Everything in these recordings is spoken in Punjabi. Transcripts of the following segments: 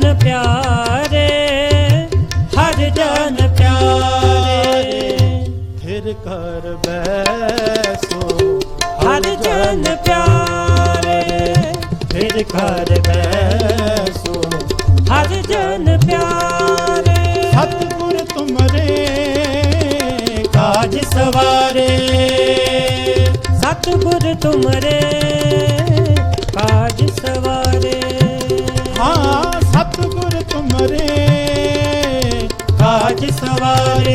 ਪਿਆਰੇ ਹਰ ਜਨ ਪਿਆਰੇ। ਫਿਰ ਕਰ ਬੈਸੋ ਹਰ ਜਨ ਪਿਆਰੇ। ਫਿਰ ਕਰ ਬੈਸੋ। ਹਰ ਜਨ ਪਿਆਰੇ। ਸਤਿਗੁਰ ਤੁਮਰੇ ਕਾਜ ਸਵਾਰੇ। ਸਤਿਗੁਰ ਤੁਮਰੇ ਕਾਜ ਸਵਾਰੇ। ਸਵਾਰੇ।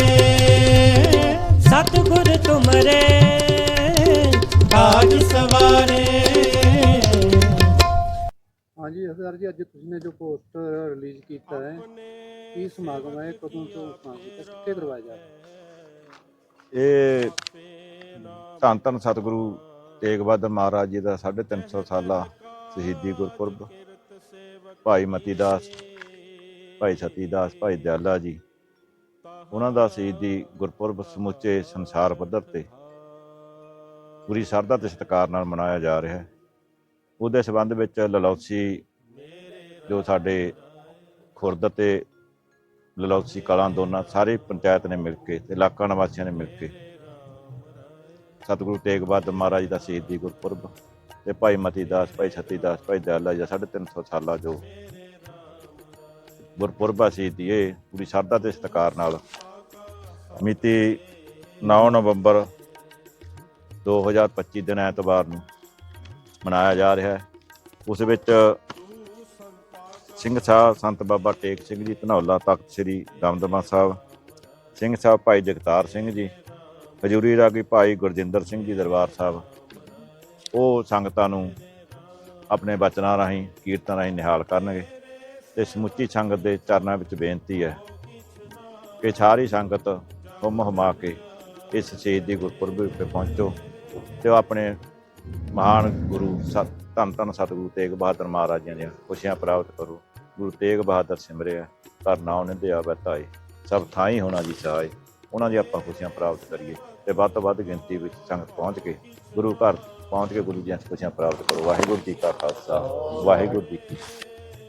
ਸਤਿਗੁਰ ਤੁਮਰੇ ਕਾਜ ਸਵਾਰੇ। ਹਾਂਜੀ ਸਰਦਾਰ ਜੀ ਅੱਜ ਤੁਸੀਂ ਨੇ ਜੋ ਪੋਸਟਰ ਰਿਲੀਜ਼ ਕੀਤਾ ਹੈ ਕੀ ਸਮਾਗਮ ਹੈ ਕਦੋਂ ਤੋਂ ਸਮਾਗਮ ਹੈ ਕਿੱਥੇ ਕਰਵਾਇਆ ਜਾ ਰਿਹਾ ਹੈ? ਇਹ ਧੰਨ ਧੰਨ ਸਤਿਗੁਰੂ ਤੇਗ ਬਹਾਦਰ ਮਹਾਰਾਜ ਜੀ ਦਾ 350 ਸਾਲਾ ਸ਼ਹੀਦੀ ਗੁਰਪੁਰਬ। ਭਾਈ ਮਤੀ ਦਾਸ ਭਾਈ ਸਤੀ ਦਾਸ ਭਾਈ ਦਿਆਲਾ ਜੀ ਉਹਨਾਂ ਦਾ ਸ਼ਹੀਦੀ ਗੁਰਪੁਰਬ ਸਮੁੱਚੇ ਸੰਸਾਰ ਪੱਧਰ ਤੇ। ਪੂਰੀ ਸਰਦਾ ਤੇ ਸਤਿਕਾਰ ਨਾਲ ਮਨਾਇਆ ਜਾ ਰਿਹਾ ਹੈ। ਉਹਦੇ ਸਬੰਧ ਵਿੱਚ ਲਲੌਸੀ ਜੋ ਸਾਡੇ ਖੁਰਦ ਤੇ ਲਲੌਸੀ ਕਲਾਂ ਦੋਨਾਂ ਸਾਰੇ ਪੰਚਾਇਤ ਨੇ ਮਿਲ ਕੇ ਤੇ ਇਲਾਕਾ ਨਿਵਾਸੀਆਂ ਨੇ ਮਿਲ ਕੇ ਸਤਿਗੁਰੂ ਤੇਗ ਬਹਾਦਰ ਮਹਾਰਾਜ ਜੀ ਦਾ ਸ਼ਹੀਦੀ ਗੁਰਪੁਰਬ ਤੇ ਭਾਈ ਮਤੀ ਦਾਸ, ਭਾਈ ਸਤੀ ਦਾਸ, ਭਾਈ ਦਿਆਲਾ ਜੀ ਦਾ 350 ਸਾਲਾ ਜੋ ਗੁਰਪੁਰਬ ਆ ਇਹ ਪੂਰੀ ਸ਼ਰਧਾ ਤੇ ਸਤਿਕਾਰ ਨਾਲ। ਮਿਤੀ 9 ਨਵੰਬਰ 2025 ਦਿਨ ਐਤਵਾਰ ਨੂੰ ਮਨਾਇਆ ਜਾ ਰਿਹਾ ਹੈ। ਉਸ ਵਿੱਚ ਸਿੰਘ ਸਾਹਿਬ ਸੰਤ ਬਾਬਾ ਟੇਕ ਸਿੰਘ ਜੀ, ਧਨੌਲਾ ਤਖਤ ਸ੍ਰੀ ਦਮਦਮਾ ਸਾਹਿਬ, ਸਿੰਘ ਸਾਹਿਬ ਭਾਈ ਜਗਤਾਰ ਸਿੰਘ ਜੀ, ਹਜੂਰੀ ਰਾਗੀ ਭਾਈ ਗੁਰਜਿੰਦਰ ਸਿੰਘ ਜੀ ਦਰਬਾਰ ਸਾਹਿਬ, ਉਹ ਸੰਗਤਾਂ ਨੂੰ ਆਪਣੇ ਬਚਨਾਂ ਰਾਹੀਂ, ਕੀਰਤਨ ਰਾਹੀਂ ਨਿਹਾਲ ਕਰਨਗੇ। ਤੇ ਸਮੁੱਚੀ ਸੰਗਤ ਦੇ ਚਰਨਾਂ ਵਿੱਚ ਬੇਨਤੀ ਹੈ ਕਿ ਸਾਰੀ ਸੰਗਤ ਹੁਮ ਹੁਮਾ ਕੇ ਇਸ ਸ਼ਹੀਦੀ ਗੁਰਪੁਰਬ ਉੱਤੇ ਪਹੁੰਚੋ ਤੇ ਉਹ ਆਪਣੇ ਮਹਾਨ ਗੁਰੂ ਸਤ, ਧੰਨ ਧੰਨ ਸਤਿਗੁਰੂ ਤੇਗ ਬਹਾਦਰ ਮਹਾਰਾਜ ਜੀ ਦੀਆਂ ਖੁਸ਼ੀਆਂ ਪ੍ਰਾਪਤ ਕਰੋ। ਗੁਰੂ ਤੇਗ ਬਹਾਦਰ ਸਿਮਰਿਆ ਕਰਨਾ ਉਹਨੇ ਦੇ ਆਵੈ ਧਾਏ ਸਭ ਥਾਈ ਹੋਣਾ ਜੀ ਸਹਾਏ ਉਹਨਾਂ ਦੀ ਆਪਾਂ ਖੁਸ਼ੀਆਂ ਪ੍ਰਾਪਤ ਕਰੀਏ ਤੇ ਵੱਧ ਤੋਂ ਵੱਧ ਗਿਣਤੀ ਵਿੱਚ ਸੰਗਤ ਪਹੁੰਚ ਕੇ, ਗੁਰੂ ਘਰ ਪਹੁੰਚ ਕੇ ਗੁਰੂ ਜੀ ਦੀਆਂ ਖੁਸ਼ੀਆਂ ਪ੍ਰਾਪਤ ਕਰੋ। ਵਾਹਿਗੁਰੂ ਜੀ ਕਾ ਖਾਲਸਾ, ਵਾਹਿਗੁਰੂ ਜੀ ਕੀ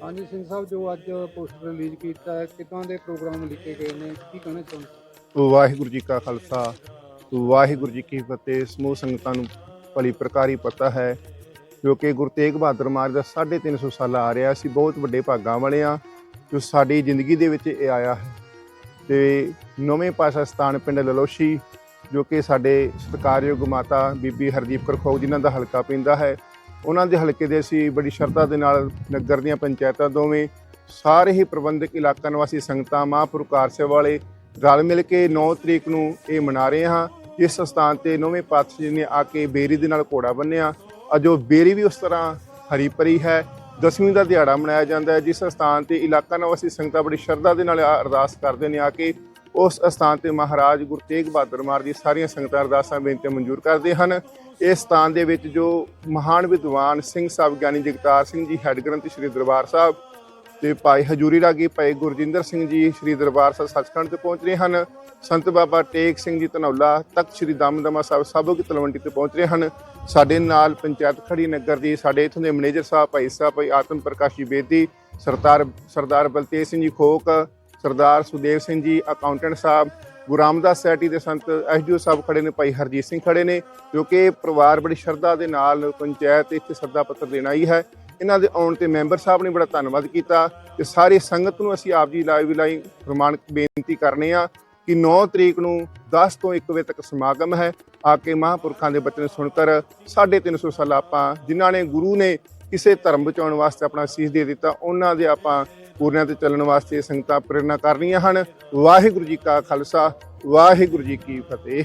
ਹਾਂਜੀ, ਸਿੰਘ ਸਾਹਿਬ, ਜੋ ਅੱਜ ਪੋਸਟਰ ਰਿਲੀਜ਼ ਕੀਤਾ ਹੈ, ਕਿਦਾਂ ਦੇ ਪ੍ਰੋਗਰਾਮ ਲਿਖੇ ਗਏ ਨੇ? ਕੀ ਕਹਿਣਾ ਚਾਹੁੰਦੇ ਵਾਹਿਗੁਰੂ ਜੀ ਕਾ ਖਾਲਸਾ, ਵਾਹਿਗੁਰੂ ਜੀ ਕੀ ਫਤਿਹ। ਸਮੂਹ ਸੰਗਤਾਂ ਨੂੰ ਭਲੀ ਪ੍ਰਕਾਰੀ ਪਤਾ ਹੈ, ਜੋ ਕਿ ਗੁਰੂ ਤੇਗ ਬਹਾਦਰ ਮਹਾਰਾਜ ਦਾ 350 ਸਾਲ ਆ ਰਿਹਾ। ਅਸੀਂ ਬਹੁਤ ਵੱਡੇ ਭਾਗਾਂ ਵਾਲੇ ਆ ਜੋ ਸਾਡੀ ਜ਼ਿੰਦਗੀ ਦੇ ਵਿੱਚ ਇਹ ਆਇਆ ਹੈ। ਤੇ ਨਵੇਂ ਪਾਸਾ ਸਥਾਨ ਪਿੰਡ ਲਲੋਸ਼ੀ, ਜੋ ਕਿ ਸਾਡੇ ਸਤਿਕਾਰਯੋਗ ਮਾਤਾ ਬੀਬੀ ਹਰਦੀਪ ਕੌਰ ਜਿਨ੍ਹਾਂ ਦਾ ਹਲਕਾ ਪੈਂਦਾ ਹੈ ਉਹਨਾਂ ਦੇ ਹਲਕੇ ਦੇ ਅਸੀਂ ਬੜੀ ਸ਼ਰਧਾ ਦੇ ਨਾਲ ਨਗਰ ਦੀਆਂ ਪੰਚਾਇਤਾਂ ਦੋਵੇਂ ਸਾਰੇ ਹੀ ਪ੍ਰਬੰਧਕ ਇਲਾਕਾ ਨਿਵਾਸੀ ਸੰਗਤਾਂ ਮਹਾਂਪੁਰ ਕਾਰ ਸੇਵਾ ਵਾਲੇ ਰਲ ਮਿਲ ਕੇ 9 ਤਰੀਕ ਨੂੰ ਇਹ ਮਨਾ ਰਹੇ ਹਾਂ। ਇਸ ਸਥਾਨ ਤੇ ਨੌਵੇਂ ਪਾਤਸ਼ਾਹ ਜੀ ਨੇ ਆ ਕੇ ਬੇਰੀ ਦੇ ਨਾਲ ਘੋੜਾ ਬੰਨਿਆ। ਅਜੋ ਬੇਰੀ ਵੀ ਉਸ ਤਰ੍ਹਾਂ ਹਰੀ ਭਰੀ ਹੈ। ਦਸਵੀਂ ਦਾ ਦਿਹਾੜਾ ਮਨਾਇਆ ਜਾਂਦਾ ਹੈ, ਜਿਸ ਸਥਾਨ ਤੇ ਇਲਾਕਾ ਨਿਵਾਸੀ ਸੰਗਤਾਂ ਬੜੀ ਸ਼ਰਧਾ ਦੇ ਨਾਲ ਅਰਦਾਸ ਕਰਦੇ ਨੇ ਆ ਕੇ ਉਸ ਸਥਾਨ ਤੇ ਮਹਾਰਾਜ ਗੁਰੂ ਤੇਗ ਬਹਾਦਰ ਮਹਾਰਾਜ ਦੀ ਸਾਰੀਆਂ ਸੰਗਤਾਂ ਅਰਦਾਸਾਂ, ਬੇਨਤੀਆਂ ਮਨਜ਼ੂਰ ਕਰਦੇ ਹਨ। ਇਸ ਸਥਾਨ ਦੇ ਵਿੱਚ ਜੋ ਮਹਾਨ ਵਿਦਵਾਨ ਸਿੰਘ ਸਾਹਿਬ, ਗਿਆਨੀ ਜਗਤਾਰ ਸਿੰਘ ਜੀ, ਹੈੱਡ ਗ੍ਰੰਥੀ ਸ੍ਰੀ ਦਰਬਾਰ ਸਾਹਿਬ ਤੇ ਭਾਈ ਹਜੂਰੀ ਰਾਗੀ, ਭਾਈ ਗੁਰਜਿੰਦਰ ਸਿੰਘ ਜੀ ਸ੍ਰੀ ਦਰਬਾਰ ਸਾਹਿਬ ਸੱਚਖੰਡ ਤੇ ਪਹੁੰਚ ਰਹੇ ਹਨ। ਸੰਤ ਬਾਬਾ ਟੇਕ ਸਿੰਘ ਜੀ ਧਨੌਲਾ ਤਖਤ ਸ੍ਰੀ ਦਮਦਮਾ ਸਾਹਿਬ ਸਾਬੋ ਕੀ ਤਲਵੰਡੀ ਤੇ ਪਹੁੰਚ ਰਹੇ ਹਨ। ਸਾਡੇ ਨਾਲ ਪੰਚਾਇਤ ਖੜੀ ਨਗਰ ਦੀ, ਸਾਡੇ ਇਥੋਂ ਦੇ ਮੈਨੇਜਰ ਸਾਹਿਬ, ਭਾਈ ਸਾਹਿਬ, ਭਾਈ ਆਤਮ ਪ੍ਰਕਾਸ਼ ਜੀ ਬੇਦੀ, ਸਰਦਾਰ ਸਰਦਾਰ ਬਲਤੇਜ ਸਿੰਘ ਜੀ ਖੋਕ ਸਰਦਾਰ ਸੁਦੇਵ ਸਿੰਘ ਜੀ ਅਕਾਊਂਟੈਂਟ ਸਾਹਿਬ, ਗੁਰੂ ਰਾਮਦਾਸ ਸੋਸਾਇਟੀ ਦੇ ਸੰਤ ਐਸਡੀਓ ਸਾਹਿਬ ਖੜੇ ਨੇ, ਭਾਈ ਹਰਜੀਤ ਸਿੰਘ ਖੜੇ ਨੇ, ਜੋ ਕਿ ਪਰਿਵਾਰ ਬੜੀ ਸ਼ਰਧਾ ਦੇ ਨਾਲ ਪੰਚਾਇਤ ਇੱਥੇ ਸਰਦਾ ਪੱਤਰ ਦੇਣ ਆਈ ਹੈ। ਇਹਨਾਂ ਦੇ ਆਉਣ ਤੇ ਮੈਂਬਰ ਸਾਹਿਬ ਨੇ ਬੜਾ ਧੰਨਵਾਦ ਕੀਤਾ ਤੇ ਸਾਰੀ ਸੰਗਤ ਨੂੰ ਅਸੀਂ ਆਪ ਜੀ ਲਾਈਵ ਲਾਈ ਪ੍ਰਮਾਣ ਬੇਨਤੀ ਕਰਨੇ ਆ ਕਿ 9 ਤਰੀਕ ਨੂੰ 10 ਤੋਂ 1 ਵਜੇ ਤੱਕ ਸਮਾਗਮ ਹੈ। ਆ ਕੇ ਮਹਾਂਪੁਰਖਾਂ ਦੇ ਬਚਨ ਸੁਣਕਰ 350 ਸਾਲ ਆਪਾਂ ਜਿਨ੍ਹਾਂ ਨੇ ਗੁਰੂ ਨੇ ਕਿਸੇ ਧਰਮ ਬਚਾਉਣ ਵਾਸਤੇ ਆਪਣਾ ਸੀਸ ਦੇ ਦਿੱਤਾ, ਉਹਨਾਂ ਦੇ ਆਪਾਂ ਪੂਰਨਿਆਂ ਤੇ ਚੱਲਣ ਵਾਸਤੇ ਸੰਗਤਾਂ ਪ੍ਰੇਰਨਾ ਕਰ ਰਹੀਆਂ ਹਨ। ਵਾਹਿਗੁਰੂ ਜੀ ਕਾ ਖਾਲਸਾ, ਵਾਹਿਗੁਰੂ ਜੀ ਕੀ ਫਤਿਹ।